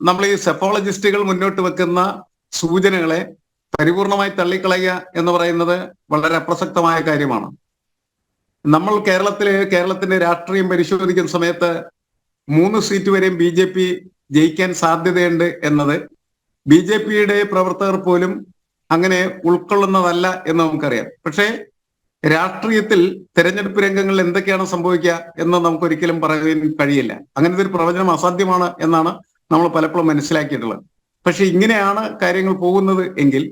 നമ്മൾ ഈ സെഫോളജിസ്റ്റുകൾ മുന്നോട്ട് വെക്കുന്ന സൂചനകളെ പരിപൂർണമായി തള്ളിക്കളയുക എന്ന് പറയുന്നത് വളരെ അപ്രസക്തമായ കാര്യമാണ്. നമ്മൾ കേരളത്തിലെ കേരളത്തിന്റെ രാഷ്ട്രീയം പരിശോധിക്കുന്ന സമയത്ത് മൂന്ന് സീറ്റ് വരെയും ബി ജെ പി ജയിക്കാൻ സാധ്യതയുണ്ട് എന്നത് ബി ജെ പിയുടെ പ്രവർത്തകർ പോലും അങ്ങനെ ഉൾക്കൊള്ളുന്നതല്ല എന്ന് നമുക്കറിയാം. പക്ഷേ രാഷ്ട്രീയത്തിൽ തെരഞ്ഞെടുപ്പ് രംഗങ്ങളിൽ എന്തൊക്കെയാണ് സംഭവിക്കുക എന്ന് നമുക്കൊരിക്കലും പറയാൻ കഴിയില്ല. അങ്ങനത്തെ ഒരു പ്രവചനം അസാധ്യമാണ് എന്നാണ് നമ്മൾ പലപ്പോഴും മനസ്സിലാക്കിയിട്ടുള്ളത് പക്ഷെ ഇങ്ങനെയാണ് കാര്യങ്ങൾ പോകുന്നത് എങ്കിൽ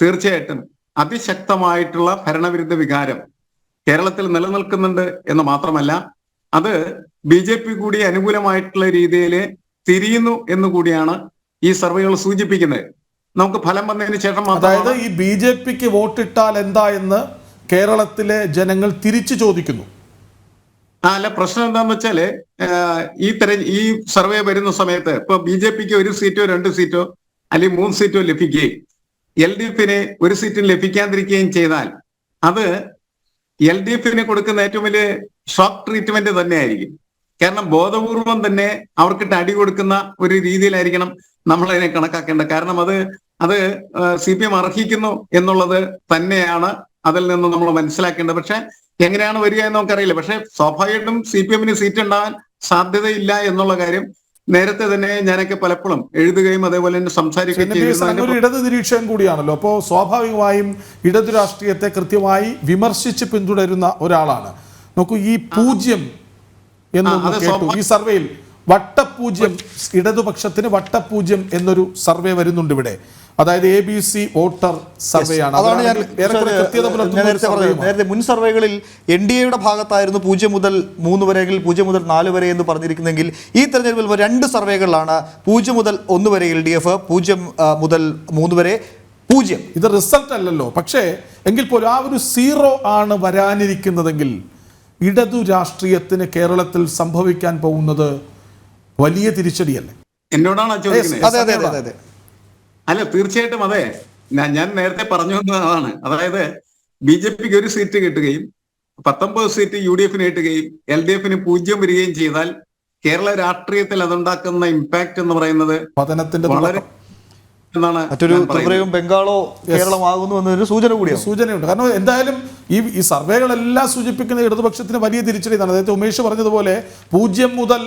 തീർച്ചയായിട്ടും അതിശക്തമായിട്ടുള്ള ഭരണവിരുദ്ധ വികാരം കേരളത്തിൽ നിലനിൽക്കുന്നുണ്ട് എന്ന് മാത്രമല്ല അത് ബി ജെ പി കൂടി അനുകൂലമായിട്ടുള്ള രീതിയിൽ തിരിയുന്നു എന്ന് കൂടിയാണ് ഈ സർവേകൾ സൂചിപ്പിക്കുന്നത്. നമുക്ക് ഫലം വന്നതിന് ശേഷം അതായത് ഈ ബി ജെ പിക്ക് വോട്ടിട്ടാൽ എന്താ എന്ന് കേരളത്തിലെ ജനങ്ങൾ തിരിച്ചു ചോദിക്കുന്നു. അല്ല പ്രശ്നം എന്താന്ന് വെച്ചാൽ ഈ തെര ഈ സർവേ വരുന്ന സമയത്ത് ഇപ്പൊ ബി ജെ പിക്ക് ഒരു സീറ്റോ രണ്ട് സീറ്റോ അല്ലെങ്കിൽ മൂന്ന് സീറ്റോ ലഭിക്കുകയും എൽ ഡി എഫിന് ഒരു സീറ്റും ലഭിക്കാതിരിക്കുകയും ചെയ്താൽ അത് എൽ ഡി എഫിന് കൊടുക്കുന്ന ഏറ്റവും വലിയ ഷോക്ക് ട്രീറ്റ്മെന്റ് തന്നെയായിരിക്കും. കാരണം ബോധപൂർവം തന്നെ അവർക്കിട്ട് അടി കൊടുക്കുന്ന ഒരു രീതിയിലായിരിക്കണം നമ്മൾ അതിനെ കണക്കാക്കേണ്ടത്. കാരണം അത് അത് സി പി എം അർഹിക്കുന്നു എന്നുള്ളത് തന്നെയാണ് അതിൽ നിന്ന് നമ്മൾ മനസ്സിലാക്കേണ്ടത്. പക്ഷെ എങ്ങനെയാണ് വരിക എന്ന് നമുക്കറിയില്ല. പക്ഷെ സ്വാഭാവികമായിട്ടും സി പി എമ്മിന് സീറ്റ് ഉണ്ടാവാൻ സാധ്യതയില്ല എന്നുള്ള കാര്യം നേരത്തെ തന്നെ ഞാനൊക്കെ പലപ്പോഴും എഴുതുകയും അതേപോലെ തന്നെ സംസാരിക്കുകയും ഇടത് നിരീക്ഷകൻ കൂടിയാണല്ലോ. അപ്പോൾ സ്വാഭാവികമായും ഇടതു രാഷ്ട്രീയത്തെ കൃത്യമായി വിമർശിച്ച് പിന്തുടരുന്ന ഒരാളാണ്. നോക്കൂ ഈ പൂജ്യം എന്ന് കേട്ടു. ഈ സർവേയിൽ വട്ടപൂജ്യം ഇടതുപക്ഷത്തിന് വട്ടപൂജ്യം എന്നൊരു സർവേ വരുന്നുണ്ട് ഇവിടെ. അതായത് എ ബി സി വോട്ടർ സർവേയാണ് അതാണ് ഞാൻ നേരത്തെ പറഞ്ഞത്. നേരത്തെ മുൻ സർവേകളിൽ എൻ ഡി എയുടെ ഭാഗത്തായിരുന്നു പൂജ്യം മുതൽ മൂന്ന് വരെയെങ്കിൽ പൂജ്യം മുതൽ നാല് വരെ എന്ന് പറഞ്ഞിരിക്കുന്നെങ്കിൽ ഈ തെരഞ്ഞെടുപ്പിൽ രണ്ട് സർവേകളിലാണ് പൂജ്യം മുതൽ ഒന്ന് വരെ എൽ ഡി എഫ് പൂജ്യം മുതൽ മൂന്ന് വരെ പൂജ്യം. ഇത് റിസൾട്ട് അല്ലല്ലോ. പക്ഷേ എങ്കിൽ പോലും ആ ഒരു സീറോ ആണ് വരാനിരിക്കുന്നതെങ്കിൽ ഇടതു രാഷ്ട്രീയത്തിന് കേരളത്തിൽ സംഭവിക്കാൻ പോകുന്നത് വലിയ തിരിച്ചടിയല്ലേ? എന്നോടാണ് അതെ അതെ അതെ അതെ. അല്ല തീർച്ചയായിട്ടും അതെ. ഞാൻ ഞാൻ നേരത്തെ പറഞ്ഞു വന്നതാണ് അതായത് ബി ജെ പിക്ക് ഒരു സീറ്റ് കിട്ടുകയും പത്തൊമ്പത് സീറ്റ് യു ഡി എഫിന് കിട്ടുകയും എൽ ഡി എഫിന് പൂജ്യം വരികയും ചെയ്താൽ കേരള രാഷ്ട്രീയത്തിൽ അതുണ്ടാക്കുന്ന ഇമ്പാക്ട് എന്ന് പറയുന്നത് പതനത്തിന്റെ വളരെ. എന്നാണ് മറ്റൊരു. ത്രിപുരയും ബംഗാളോ കേരളമാകുന്നു എന്നൊരു സൂചന കൂടിയാണ്. സൂചനയുണ്ട്. കാരണം എന്തായാലും ഈ ഈ സർവേകളെല്ലാം സൂചിപ്പിക്കുന്ന ഇടതുപക്ഷത്തിന് വലിയ തിരിച്ചടിയാണ്. അതായത് ഉമേഷ് പറഞ്ഞതുപോലെ പൂജ്യം മുതൽ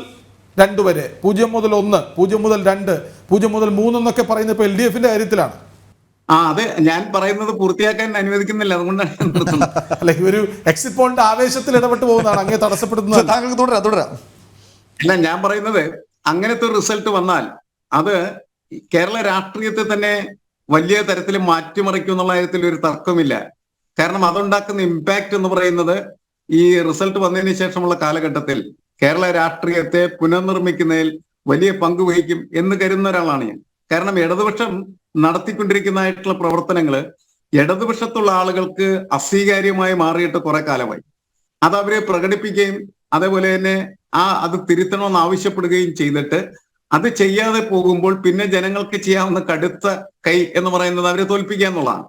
രണ്ട് വരെ. പൂജ്യം മുതൽ ഒന്ന് പൂജ്യം മുതൽ രണ്ട് പൂജ്യം മുതൽ മൂന്ന് എന്നൊക്കെ പറയുന്നത് ഇപ്പൊ എൽ ഡി എഫിന്റെ കാര്യത്തിലാണ്. ആ അതെ. ഞാൻ പറയുന്നത് പൂർത്തിയാക്കാൻ അനുവദിക്കുന്നില്ല. അതുകൊണ്ടാണ് അല്ല ഒരു എക്സിറ്റ് പോളിന്റെ ആവേശത്തിൽ ഇടപെട്ട് പോകുന്നതാണ്. അങ്ങനെ തടസ്സപ്പെടുന്നത് താങ്കൾക്ക് തുടരാം തുടരാം. അല്ല ഞാൻ പറയുന്നത് അങ്ങനത്തെ ഒരു റിസൾട്ട് വന്നാൽ അത് കേരള രാഷ്ട്രീയത്തെ തന്നെ വലിയ തരത്തിൽ മാറ്റിമറിക്കും എന്നുള്ള കാര്യത്തിൽ ഒരു തർക്കമില്ല. കാരണം അതുണ്ടാക്കുന്ന ഇമ്പാക്ട് എന്ന് പറയുന്നത് ഈ റിസൾട്ട് വന്നതിന് ശേഷമുള്ള കാലഘട്ടത്തിൽ കേരള രാഷ്ട്രീയത്തെ പുനർനിർമ്മിക്കുന്നതിൽ വലിയ പങ്ക് വഹിക്കും എന്ന് കരുതുന്ന ഒരാളാണ് ഞാൻ. കാരണം ഇടതുപക്ഷം നടത്തിക്കൊണ്ടിരിക്കുന്നതായിട്ടുള്ള പ്രവർത്തനങ്ങൾ ഇടതുപക്ഷത്തുള്ള ആളുകൾക്ക് അസ്വീകാര്യമായി മാറിയിട്ട് കുറെ കാലമായി. അത് അവരെ പ്രകടിപ്പിക്കുകയും അതേപോലെ തന്നെ ആ അത് തിരുത്തണമെന്ന് ആവശ്യപ്പെടുകയും ചെയ്തിട്ട് അത് ചെയ്യാതെ പോകുമ്പോൾ പിന്നെ ജനങ്ങൾക്ക് ചെയ്യാവുന്ന കടുത്ത കൈ എന്ന് പറയുന്നത് അവരെ തോൽപ്പിക്കുക എന്നുള്ളതാണ്.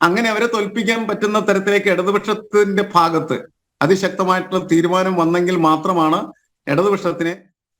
അങ്ങനെ അവരെ തോൽപ്പിക്കാൻ പറ്റുന്ന തരത്തിലേക്ക് ഇടതുപക്ഷത്തിന്റെ ഭാഗത്ത് അതിശക്തമായിട്ടുള്ള തീരുമാനം വന്നെങ്കിൽ മാത്രമാണ് ഇടതുപക്ഷത്തിന്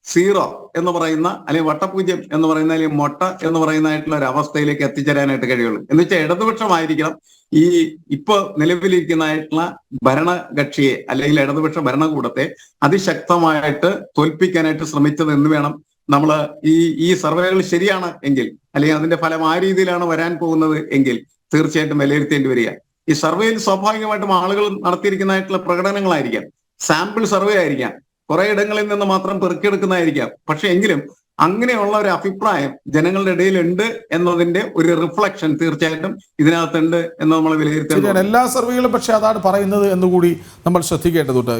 സീറോ എന്ന് പറയുന്ന അല്ലെങ്കിൽ വട്ടപൂജ്യം എന്ന് പറയുന്ന അല്ലെങ്കിൽ മൊട്ട എന്ന് പറയുന്നതായിട്ടുള്ള ഒരു അവസ്ഥയിലേക്ക് എത്തിച്ചേരാനായിട്ട് കഴിയുള്ളൂ. എന്ന് വെച്ചാൽ ഇടതുപക്ഷമായിരിക്കണം ഈ ഇപ്പൊ നിലവിലിരിക്കുന്നതായിട്ടുള്ള ഭരണകക്ഷിയെ അല്ലെങ്കിൽ ഇടതുപക്ഷ ഭരണകൂടത്തെ അതിശക്തമായിട്ട് തോൽപ്പിക്കാനായിട്ട് ശ്രമിച്ചത് എന്ന് വേണം? നമ്മൾ ഈ ഈ സർവേകൾ ശരിയാണ് എങ്കിൽ അല്ലെങ്കിൽ അതിന്റെ ഫലം ആ രീതിയിലാണ് വരാൻ പോകുന്നത് എങ്കിൽ തീർച്ചയായിട്ടും വിലയിരുത്തേണ്ടി വരിക. ഈ സർവേയിൽ സ്വാഭാവികമായിട്ടും ആളുകൾ നടത്തിയിരിക്കുന്നതായിട്ടുള്ള പ്രകടനങ്ങളായിരിക്കാം. സാമ്പിൾ സർവേ ആയിരിക്കാം. കുറെ ഇടങ്ങളിൽ നിന്ന് മാത്രം പെറുക്കിയെടുക്കുന്നതായിരിക്കാം. പക്ഷെ എങ്കിലും അങ്ങനെയുള്ള ഒരു അഭിപ്രായം ജനങ്ങളുടെ ഇടയിൽ ഉണ്ട് എന്നതിന്റെ ഒരു റിഫ്ലക്ഷൻ തീർച്ചയായിട്ടും ഇതിനകത്തുണ്ട് എന്ന് നമ്മൾ വിലയിരുത്തുന്നത് എല്ലാ സർവേകളും പക്ഷെ അതാണ് പറയുന്നത് എന്നുകൂടി നമ്മൾ ശ്രദ്ധിക്കേണ്ടതുണ്ട്.